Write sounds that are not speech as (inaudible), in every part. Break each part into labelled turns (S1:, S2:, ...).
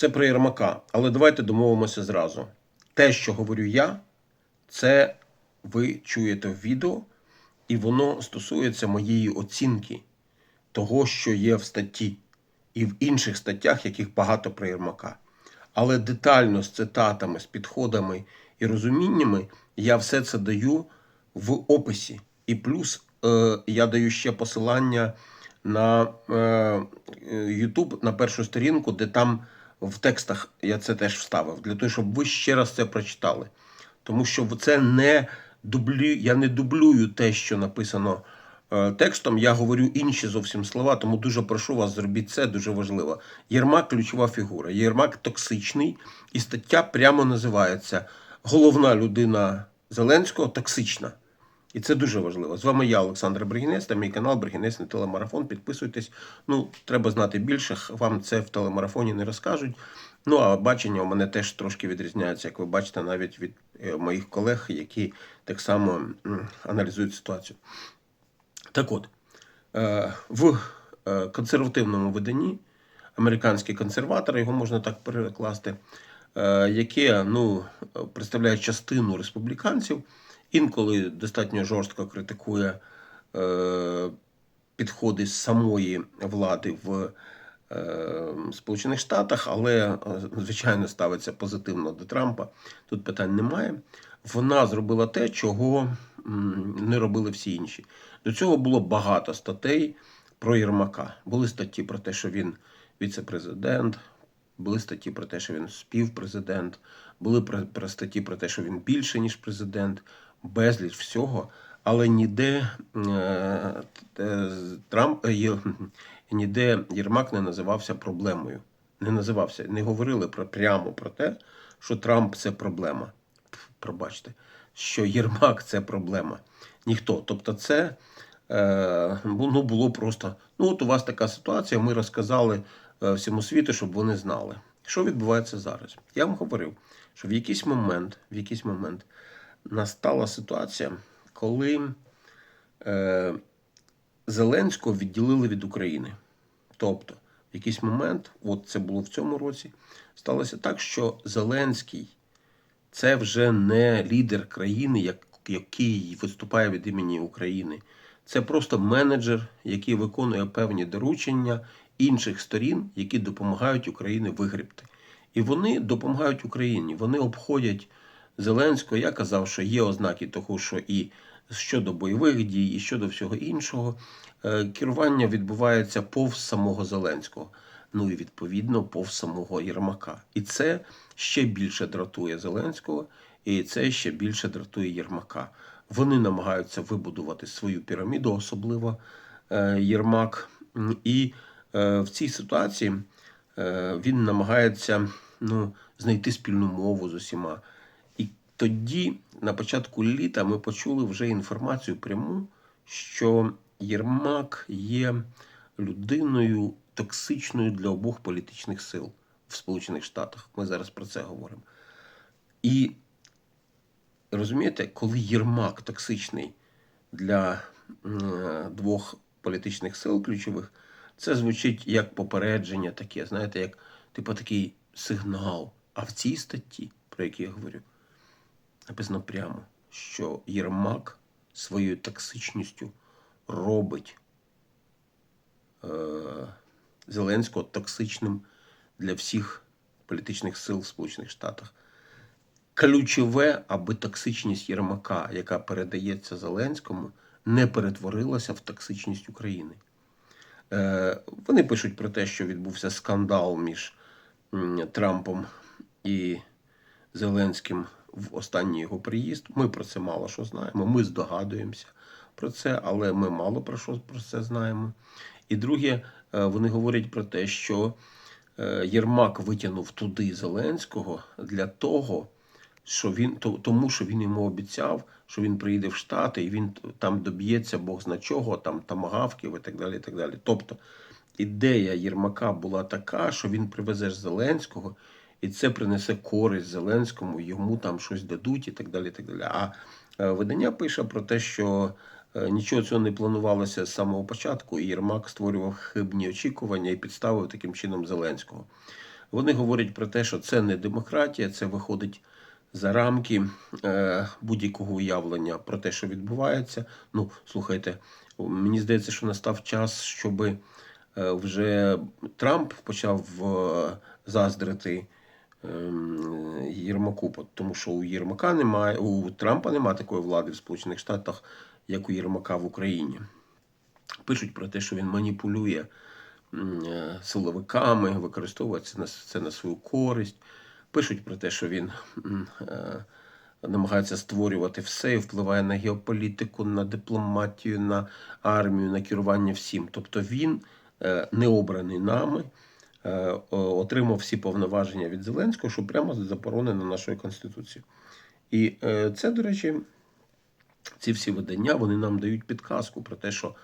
S1: Це про Єрмака. Але давайте домовимося зразу. Те, що говорю я, це ви чуєте в відео, і воно стосується моєї оцінки того, що є в статті, і в інших статтях, яких багато про Єрмака. Але детально з цитатами, з підходами і розуміннями я все це даю в описі. І плюс е, я даю ще посилання на е, е, YouTube, на першу сторінку, де там в текстах я це теж вставив, для того, щоб ви ще раз це прочитали. Тому що це не дублю, я не дублюю те, що написано е, текстом, я говорю інші зовсім слова, тому дуже прошу вас, зробіть це, дуже важливо. Єрмак ключова фігура. Єрмак токсичний, і стаття прямо називається Головна людина Зеленського токсична. І це дуже важливо. З вами я, Олександр Бригінець, та мій канал Бригінець на телемарафон. Підписуйтесь. Ну, треба знати більше. Вам це в телемарафоні не розкажуть. Ну, а бачення у мене теж трошки відрізняється, як ви бачите, навіть від е, моїх колег, які так само аналізують ситуацію. Так от, е, в е, консервативному виданні американські консерватори, його можна так перекласти, яке ну, представляє частину республіканців, інколи достатньо жорстко критикує е, підходи самої влади в е, Сполучених Штатах, але е, звичайно ставиться позитивно до Трампа. Тут питань немає. Вона зробила те, чого не робили всі інші. До цього було багато статей про Єрмака. Були статті про те, що він віце-президент, були статті про те, що він співпрезидент, були про, статті про те, що він більше, ніж президент, безліч всього. Але ніде е, е, Трамп е, (laughs) ніде Єрмак не називався проблемою. Не називався, не говорили про прямо про те, що Трамп це проблема. Пробачте, що Єрмак це проблема. Ніхто. Тобто, це е, ну, було просто. Ну, от у вас така ситуація, ми розказали всьому світу, щоб вони знали. Що відбувається зараз? Я вам говорив, що в якийсь момент, в якийсь момент настала ситуація, коли е, Зеленського відділили від України. Тобто, в якийсь момент, от це було в цьому році, сталося так, що Зеленський це вже не лідер країни, як, який виступає від імені України. Це просто менеджер, який виконує певні доручення інших сторін, які допомагають Україні вигрібти. І вони допомагають Україні. Вони обходять Зеленського. Я казав, що є ознаки того, що і щодо бойових дій, і щодо всього іншого, е, керування відбувається повз самого Зеленського. Ну і відповідно повз самого Єрмака. І це ще більше дратує Зеленського, і це ще більше дратує Єрмака. Вони намагаються вибудувати свою піраміду, особливо е, Єрмак. І е, в цій ситуації він намагається ну, знайти спільну мову з усіма. Тоді, на початку літа, ми почули вже інформацію пряму, що Єрмак є людиною токсичною для обох політичних сил в Сполучених Штатах. Ми зараз про це говоримо. І розумієте, коли Єрмак токсичний для е, двох політичних сил ключових, це звучить як попередження таке, знаєте, як типу такий сигнал. А в цій статті, про яку я говорю, написано прямо, що Єрмак своєю токсичністю робить е, Зеленського токсичним для всіх політичних сил в Сполучених Штатах. Ключове, аби токсичність Єрмака, яка передається Зеленському, не перетворилася в токсичність України. Е, Вони пишуть про те, що відбувся скандал між Трампом і Зеленським в останній його приїзд. Ми про це мало що знаємо. Ми здогадуємося про це, але ми мало про що про це знаємо. І друге, е, вони говорять про те, що е, Єрмак витягнув туди Зеленського для того, що він тому, що він йому обіцяв, що він приїде в Штати і він там доб'ється Бог зна чого, там тамагавків і так далі. І так далі. Тобто ідея Єрмака була така, що він привезе Зеленського, і це принесе користь Зеленському, йому там щось дадуть і так далі. Так далі. А е, видання пише про те, що е, нічого цього не планувалося з самого початку, і Єрмак створював хибні очікування і підставив таким чином Зеленського. Вони говорять про те, що це не демократія, це виходить за рамки е, будь-якого уявлення про те, що відбувається. Ну, слухайте, мені здається, що настав час, щоб е, вже Трамп почав заздрити Єрмаку, тому що у Єрмака немає, у Трампа немає такої влади в Сполучених Штатах, як у Єрмака в Україні. Пишуть про те, що він маніпулює е, силовиками, використовує це на, це на свою користь. Пишуть про те, що він е, намагається створювати все і впливає на геополітику, на дипломатію, на армію, на керування всім. Тобто він е, не обраний нами, отримав всі повноваження від Зеленського, що прямо заборонено нашою Конституцією. І е, це, до речі, ці всі видання вони нам дають підказку про те, що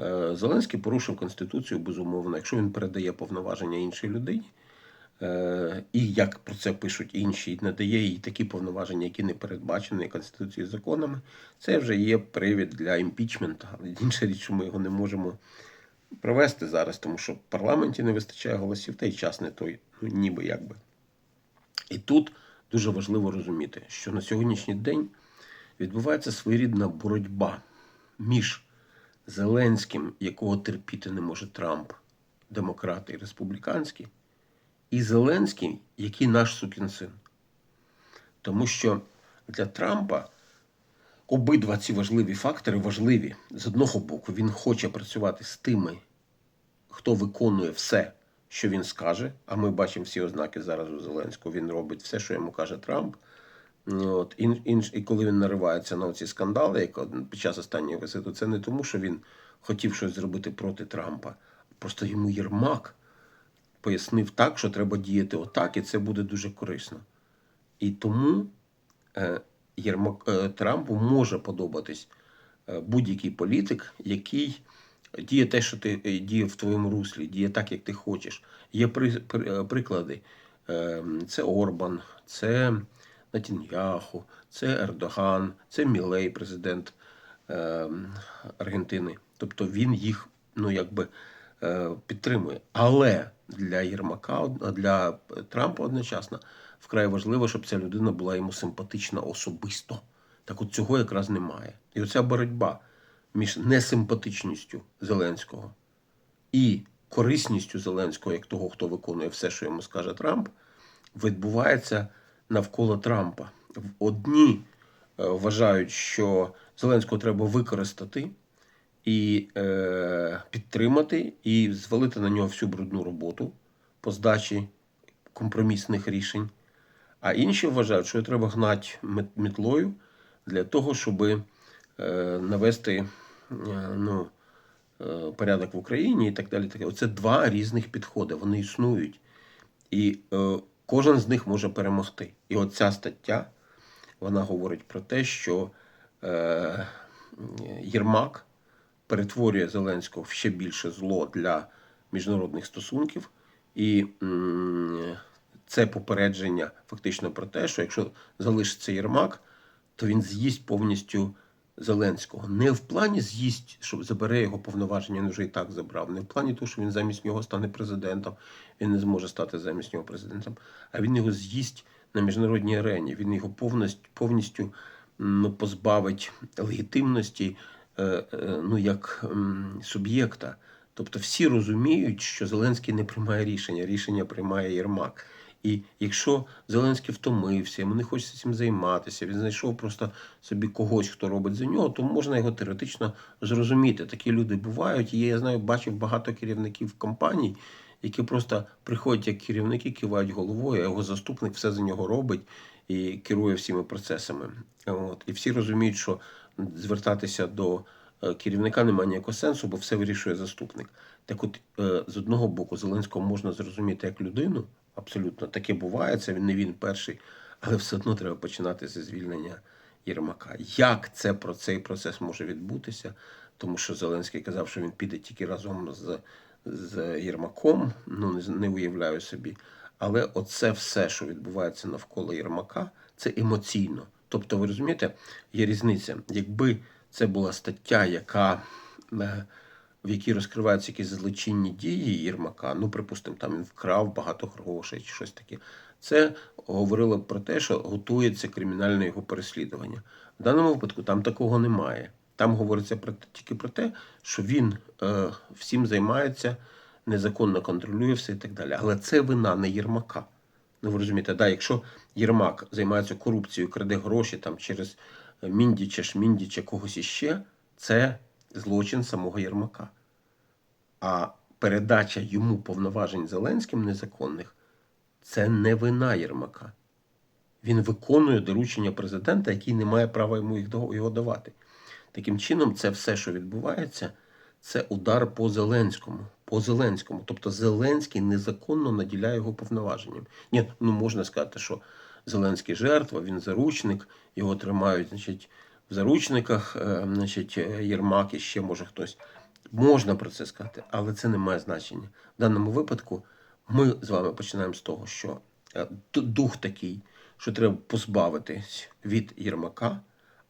S1: е, Зеленський порушив Конституцію, безумовно, якщо він передає повноваження іншій людині. Е, І як про це пишуть інші, надає їй такі повноваження, які не передбачені Конституцією законами, це вже є привід для імпічменту. Але інша річ, що ми його не можемо провести зараз, тому що в парламенті не вистачає голосів, та й час не той, ну ніби якби. І тут дуже важливо розуміти, що на сьогоднішній день відбувається своєрідна боротьба між Зеленським, якого терпіти не може Трамп, демократи і республіканські, і Зеленським, який наш сукін син. Тому що для Трампа обидва ці важливі фактори важливі. З одного боку, він хоче працювати з тими, хто виконує все, що він скаже. А ми бачимо всі ознаки зараз у Зеленського. Він робить все, що йому каже Трамп. От, ін, інш, і коли він наривається на ці скандали, як під час останнього візиту, це не тому, що він хотів щось зробити проти Трампа. Просто йому Єрмак пояснив так, що треба діяти отак, і це буде дуже корисно. І тому е, Єрмак, е, Трампу може подобатись е, будь-який політик, який діє те, що ти е, діє в твоєму руслі, діє так, як ти хочеш. Є при, при- приклади. Е, Це Орбан, це Натіньяху, це Ердоган, це Мілей, президент е, Аргентини. Тобто він їх ну, якби, підтримує. Але для Єрмака, для Трампа одночасно вкрай важливо, щоб ця людина була йому симпатична особисто. Так от цього якраз немає. І оця боротьба між несимпатичністю Зеленського і корисністю Зеленського, як того, хто виконує все, що йому скаже Трамп, відбувається навколо Трампа. Одні е, вважають, що Зеленського треба використати і е, підтримати, і звалити на нього всю брудну роботу по здачі компромісних рішень. А інші вважають, що треба гнати мітлою для того, щоб е, навести е, ну, е, порядок в Україні і так далі. Оце два різних підходи. Вони існують. І кожен з них може перемогти. І от ця стаття вона говорить про те, що Єрмак перетворює Зеленського в ще більше зло для міжнародних стосунків. І це попередження фактично про те, що якщо залишиться Єрмак, то він з'їсть повністю Зеленського. Не в плані з'їсть, що забере його повноваження, він вже і так забрав. Не в плані того, що він замість нього стане президентом, він не зможе стати замість нього президентом, а він його з'їсть на міжнародній арені. Він його повністю, повністю ну, позбавить легітимності е, е, ну, як суб'єкта. Тобто всі розуміють, що Зеленський не приймає рішення, рішення приймає Єрмак. І якщо Зеленський втомився, йому не хочеться цим займатися, він знайшов просто собі когось, хто робить за нього, то можна його теоретично зрозуміти. Такі люди бувають. І я знаю, бачив багато керівників компаній, які просто приходять як керівники, кивають головою, а його заступник все за нього робить і керує всіми процесами. От. І всі розуміють, що звертатися до керівника немає ніякого сенсу, бо все вирішує заступник. Так от, е, з одного боку, Зеленського можна зрозуміти як людину, абсолютно таке буває, це він не він перший, але все одно треба починати зі звільнення Єрмака. Як це про цей процес може відбутися? Тому що Зеленський казав, що він піде тільки разом з, з Єрмаком. Ну не, не уявляю собі. Але оце все, що відбувається навколо Єрмака, це емоційно. Тобто, ви розумієте, є різниця. Якби це була стаття, яка е, в якій розкриваються якісь злочинні дії Єрмака, ну, припустимо, там він вкрав багато грошей чи щось таке, це говорило про те, що готується кримінальне його переслідування. В даному випадку там такого немає. Там говориться про тільки про те, що він е, всім займається, незаконно контролює все і так далі. Але це вина не Єрмака. Ну, ви розумієте, да, якщо Єрмак займається корупцією, краде гроші там через Міндіча, Шміндіча, когось іще, це злочин самого Єрмака. А передача йому повноважень Зеленським незаконних це не вина Єрмака. Він виконує доручення президента, який не має права йому його давати. Таким чином, це все, що відбувається, це удар по Зеленському. По Зеленському. Тобто Зеленський незаконно наділяє його повноваженням. Ні, ну можна сказати, що Зеленський жертва, він заручник, його тримають, значить, в заручниках, е, значить, е, Єрмак і ще може хтось. Можна про це сказати, але це не має значення. В даному випадку ми з вами починаємо з того, що е, дух такий, що треба позбавитись від Єрмака,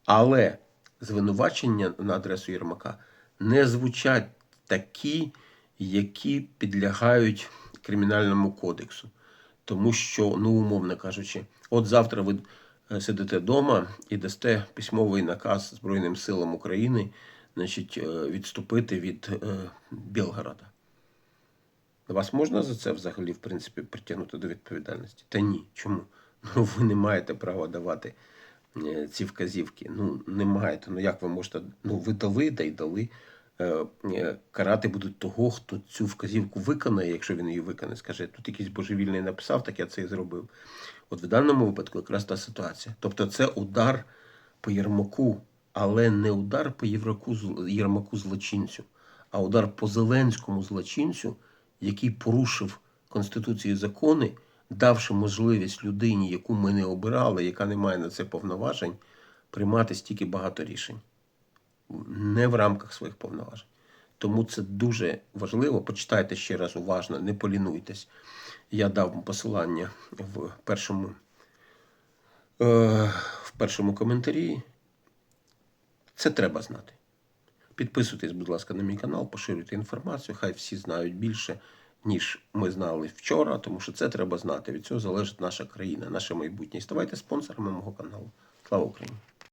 S1: але звинувачення на адресу Єрмака не звучать такі, які підлягають кримінальному кодексу. Тому що, ну, умовно кажучи, от завтра ви е, сидите вдома і дасте письмовий наказ Збройним силам України значить, е, відступити від е, Білгорода. Вас можна за це взагалі, в принципі, притягнути до відповідальності? Та ні. Чому? Ну, (laughs) ви не маєте права давати ці вказівки. Ну, не маєте. Ну як ви можете? Ну, ви дали, да й дали. Е, Карати будуть того, хто цю вказівку виконає, якщо він її виконає, скаже, тут якийсь божевільний написав, так я це і зробив. От в даному випадку якраз та ситуація. Тобто це удар по Єрмаку, але не удар по Єрмаку злочинцю, а удар по Зеленському злочинцю, який порушив Конституцію і закони, давши можливість людині, яку ми не обирали, яка не має на це повноважень, приймати стільки багато рішень. Не в рамках своїх повноважень. Тому це дуже важливо. Почитайте ще раз уважно, не полінуйтесь. Я дав посилання в першому, е, в першому коментарі. Це треба знати. Підписуйтесь, будь ласка, на мій канал, поширюйте інформацію. Хай всі знають більше, ніж ми знали вчора, тому що це треба знати. Від цього залежить наша країна, наше майбутнє. Ставайте спонсорами мого каналу. Слава Україні!